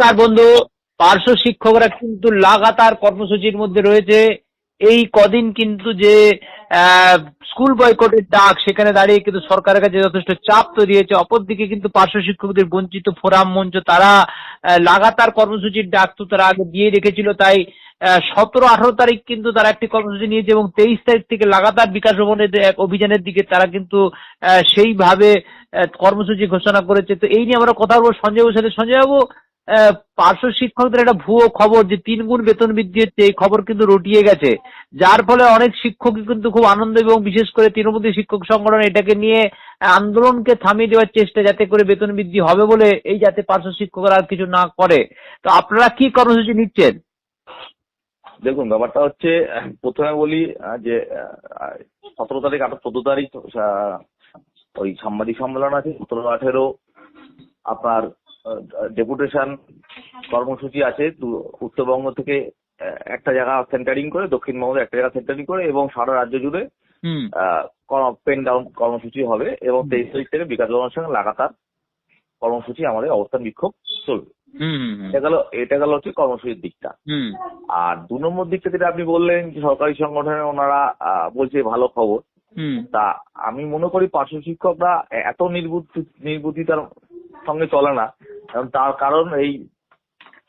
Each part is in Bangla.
নমস্কার বন্ধু। পার্শ্ব শিক্ষকরা কিন্তু লাগাতার কর্মসূচির মধ্যে রয়েছে। এই কদিন কিন্তু যে স্কুল বয়কটের ডাক, সেখানে দাঁড়িয়ে কিন্তু সরকারের কাছে যথেষ্ট চাপ তৈরি হয়েছে। অপরদিকে কিন্তু পার্শ্ব শিক্ষকদের বঞ্চিত ফোরাম মঞ্চ, তারা লাগাতার কর্মসূচির ডাক তো তারা আগে দিয়ে রেখেছিল। তাই সতেরো, আঠারো তারিখ কিন্তু তারা একটি কর্মসূচি নিয়েছে এবং তেইশ তারিখ থেকে লাগাতার বিকাশ ভবনের এক অভিযানের দিকে তারা কিন্তু সেইভাবে কর্মসূচি ঘোষণা করেছে। তো এই নিয়ে আমরা কথা বলব সঞ্জয় বাবুর সাথে। সঞ্জয় বাবু পার্শ্ব শিক্ষকদের একটা ভুয়ো খবর যে তিন গুণ বেতন বৃদ্ধি হচ্ছে, এই খবর কিন্তু রটিয়ে গেছে। যার ফলে অনেক শিক্ষকই কিন্তু খুব আনন্দ এবং বিশেষ করে তৃণমূলী শিক্ষক সংগঠন এটাকে নিয়ে আন্দোলনকে থামিয়ে দেওয়ার চেষ্টা যাতে করে বেতন বৃদ্ধি হবে বলে এই যাতে পার্শ্ব শিক্ষকরা আর কিছু না করে। তো আপনারা কি কর্মসূচি নিচ্ছেন? দেখুন, ব্যাপারটা হচ্ছে, প্রথমে বলি যে সতেরো তারিখ আঠারো, চোদ্দ তারিখ ওই সাংবাদিক সম্মেলন আছে, সতেরো আঠেরো আপনার ডেপুটেশন কর্মসূচি আছে উত্তরবঙ্গ থেকে একটা জায়গা সেন্টারিং করে দক্ষিণবঙ্গে একটা জায়গা সেন্টারিং করে এবং সারা রাজ্য জুড়ে হুম। পেন ডাউন কর্মসূচি হবে এবং তেইশ তারিখ থেকে বিকাশ ভবনের সঙ্গে লাগাতার কর্মসূচি আমাদের অবস্থান বিক্ষোভ চলবে। এটা গেল এটা গেল হচ্ছে কর্মসূচির দিকটা। আর দু নম্বর দিকটা যেটা আপনি বললেন যে সরকারি সংগঠনে ওনারা বলছে ভালো খবর। তা আমি মনে করি পার্শ্ব শিক্ষকরা এত নির্বুদ্ধি নির্বুদ্ধিতার সঙ্গে চলে না। কারণ তার কারণ এই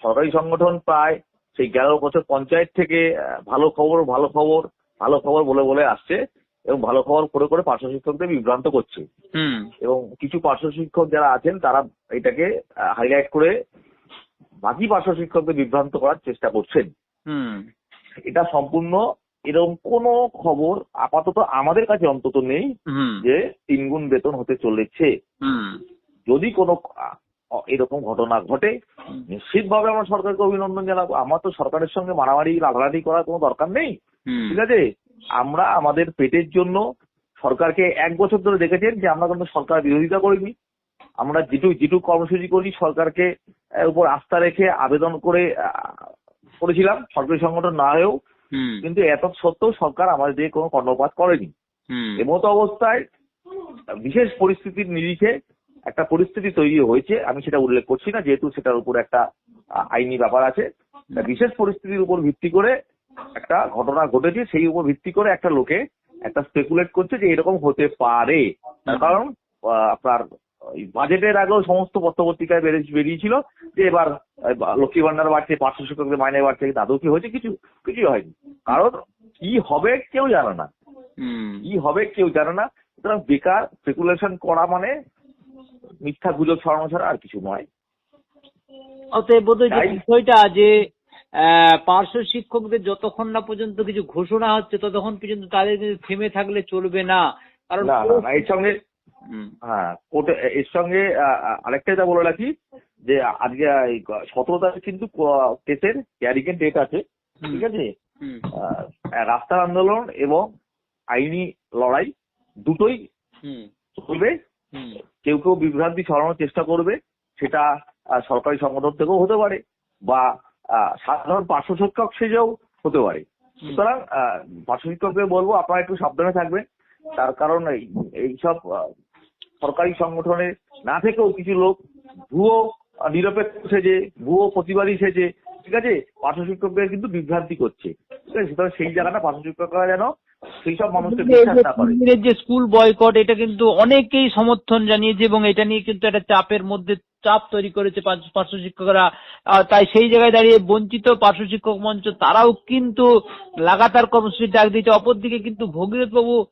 সরকারি সংগঠন প্রায় সেই এগারো বছর পঞ্চায়েত থেকে ভালো খবর ভালো খবর ভালো খবর বলে বলে আসছে এবং ভালো খবর করে করে পার্শ্ব শিক্ষকদের বিভ্রান্ত করছে। হুম। এবং কিছু পার্শ্ব শিক্ষক যারা আছেন তারা এটাকে হাইলাইট করে বাকি পার্শ্ব শিক্ষকদের বিভ্রান্ত করার চেষ্টা করছেন। হুম। এটা সম্পূর্ণ এরকম কোনো খবর আপাতত আমাদের কাছে অন্তত নেই যে তিনগুণ বেতন হতে চলেছে। যদি কোনো এরকম ঘটনা ঘটে। নিশ্চিতভাবে আমরা সরকারকে অভিনন্দন জানাব। আমার তো সরকারের সঙ্গে মারামারি রাগারাগি করার কোনো দরকার নেই। ঠিক আছে? আমরা আমাদের পেটের জন্য সরকারকে এক বছর ধরে দেখেছেন যে আমরা কিন্তু সরকার বিরোধিতা করিনি। আমরা যেটুক যেটুক কর্মসূচি করি সরকারকে উপর আস্থা রেখে আবেদন করে করেছিলাম। সরকারি সংগঠন না হয়েও। কিন্তু এত সত্ত্বেও সরকার আমাদের দিয়ে কোনো কর্ণপাত করেনি। এমতো অবস্থায় বিশেষ পরিস্থিতির নিরিখে একটা পরিস্থিতি তৈরি হয়েছে আমি সেটা উল্লেখ করছি না যেহেতু সেটার উপর একটা আইনি ব্যাপার আছে। বিশেষ পরিস্থিতির উপর ভিত্তি করে একটা ঘটনা ঘটেছে সেই উপর ভিত্তি করে একটা লোকে একটা স্পেকুলেট করছে যে এরকম হতে পারে। কারণ আপনার বাজেটের আগেও সমস্ত পত্রপত্রিকায় বেরিয়ে- বেরিয়েছিল যে এবার লক্ষ্মী ভান্ডার বাড়ছে পাঁচশো শিক্ষকদের মাইনে বাড়ছে তাদেরও কি হয়েছে? কিছু কিছুই হয়নি। কারণ কি হবে কেউ জানে না। কি হবে কেউ জানে না। সুতরাং বেকার স্পেকুলেশন করা মানে মিথ্যা গুজব ছড়ানো ছাড়া আর কিছু নয়। অতএব বোধহয় যে বিষয়টা যে পার্শ্ব শিক্ষকদের যতক্ষণ না পর্যন্ত কিছু ঘোষণা হচ্ছে ততক্ষণ পর্যন্ত তাদের কিন্তু থেমে থাকলে চলবে না। কারণ এর সঙ্গে হ্যাঁ কোর্টে এর সঙ্গে আরেকটা এটা বলে রাখি যে আজকে সতেরো তারিখ কিন্তু কেসের ক্যারিকেন ডেট আছে ঠিক আছে? রাস্তার আন্দোলন এবং আইনি লড়াই দুটোই কেউ বিভ্রান্তি ছড়ানোর চেষ্টা করবে সেটা সরকারি সংগঠন থেকেও হতে পারে বা সাধারণ পার্শ্ব শিক্ষক সেজেও হতে পারে। সুতরাং পার্শ্ব শিক্ষকদের বলব আপনারা একটু সাবধানে থাকবেন। তার কারণ এই এইসব সরকারি সংগঠনে না থেকেও কিছু লোক ভুয়ো নিরপেক্ষ সেজে ভুয়ো প্রতিবাদী সেজে ঠিক আছে? পার্শ্ব শিক্ষকদের কিন্তু বিভ্রান্তি করছে। ঠিক আছে? সুতরাং সেই জায়গাটা পার্শ্ব শিক্ষকরা যেন সেই মানুষকে বিশ্বাস যে না করে। যে স্কুল বয়কট এটা কিন্তু অনেকেই সমর্থন জানিয়েছে এবং এটা নিয়ে কিন্তু একটা চাপের মধ্যে চাপ তৈরি করেছে পার্শ্ব- শিক্ষকরা। তাই সেই জায়গায় দাঁড়িয়ে বঞ্চিত পার্শ্ব শিক্ষক মঞ্চ তারাও কিন্তু লাগাতার কর্মসূচি ডাক দিয়েছে। অপরদিকে কিন্তু ভগীরথ বাবু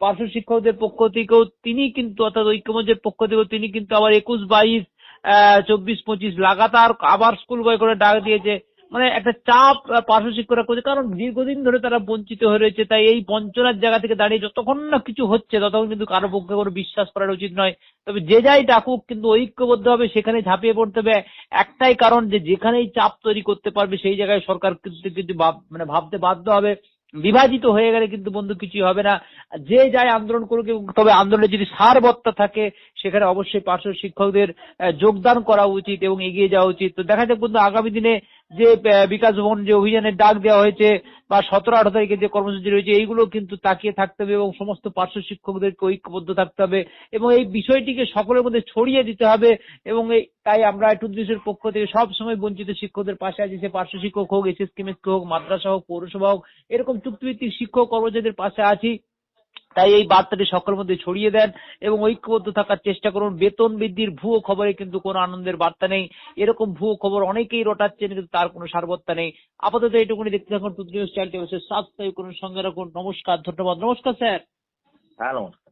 পার্শ্ব শিক্ষকদের পক্ষ থেকেও তিনি কিন্তু অর্থাৎ ঐক্যমঞ্চের পক্ষ থেকেও তিনি কিন্তু আবার একুশ বাইশ চব্বিশ পঁচিশ লাগাতার আবার স্কুল বয়কটের ডাক দিয়েছে। মানে একটা চাপ আহ, পার্শ্ব শিক্ষকরা করছে কারণ দীর্ঘদিন ধরে তারা বঞ্চিত হয়ে রয়েছে তাই এই বঞ্চনার জায়গা থেকে দাঁড়িয়ে যতক্ষণ না কিছু হচ্ছে ততক্ষণ কিন্তু কারও পক্ষে কোনো বিশ্বাস করা উচিত নয়। তবে যে যাই ডাকুক কিন্তু ঐক্যবদ্ধ হবে সেখানে ঝাঁপিয়ে পড়তে হবে। একটাই কারণ যে যেখানেই চাপ তৈরি করতে পারবে সেই জায়গায় সরকার কিন্তু কিন্তু মানে ভাবতে বাধ্য হবে। বিভাজিত হয়ে গেলে কিন্তু বন্ধু কিছুই হবে না। যে যায় আন্দোলন করুক তবে আন্দোলনে যদি সারবত্তা থাকে সেখানে অবশ্যই পার্শ্ব শিক্ষকদের যোগদান করা উচিত এবং এগিয়ে যাওয়া উচিত। তো দেখা যাক বন্ধু আগামী দিনে যে বিকাশ ভবন যে অভিযানের ডাক দেওয়া হয়েছে, বা সতেরো আঠারো তারিখে যে কর্মসূচি রয়েছে, এইগুলো কিন্তু তাকিয়ে থাকতে হবে এবং সমস্ত পার্শ্ব শিক্ষকদেরকে ঐক্যবদ্ধ থাকতে হবে এবং এই বিষয়টিকে সকলের মধ্যে ছড়িয়ে দিতে হবে এবং এই, তাই আমরা টুদ্রিশের পক্ষ থেকে সব সময় বঞ্চিত শিক্ষকদের পাশে আছি, সে পার্শ্ব শিক্ষক হোক এস এস হোক, মাদ্রাসা হোক, পৌরসভা হোক, এরকম চুক্তিভিত্তিক শিক্ষক কর্মচারীদের পাশে আছি। তাই এই বার্তাটি সকলের মধ্যে ছড়িয়ে দেন এবং ঐক্যবদ্ধ থাকার চেষ্টা করুন। বেতন বৃদ্ধির ভুয়ো খবরে কিন্তু কোনো আনন্দের বার্তা নেই। এরকম ভুয়ো খবর অনেকেই রটাচ্ছেন, কিন্তু তার কোনো সার্বত্তা নেই। আপাতত এইটুকুনি দেখতে থাকুন। টুদ্রিশ চ্যানেলটি অবশ্যই সাবস্ক্রাইব করুন, সঙ্গে রাখুন। নমস্কার, ধন্যবাদ। নমস্কার, স্যার। হ্যাঁ নমস্কার।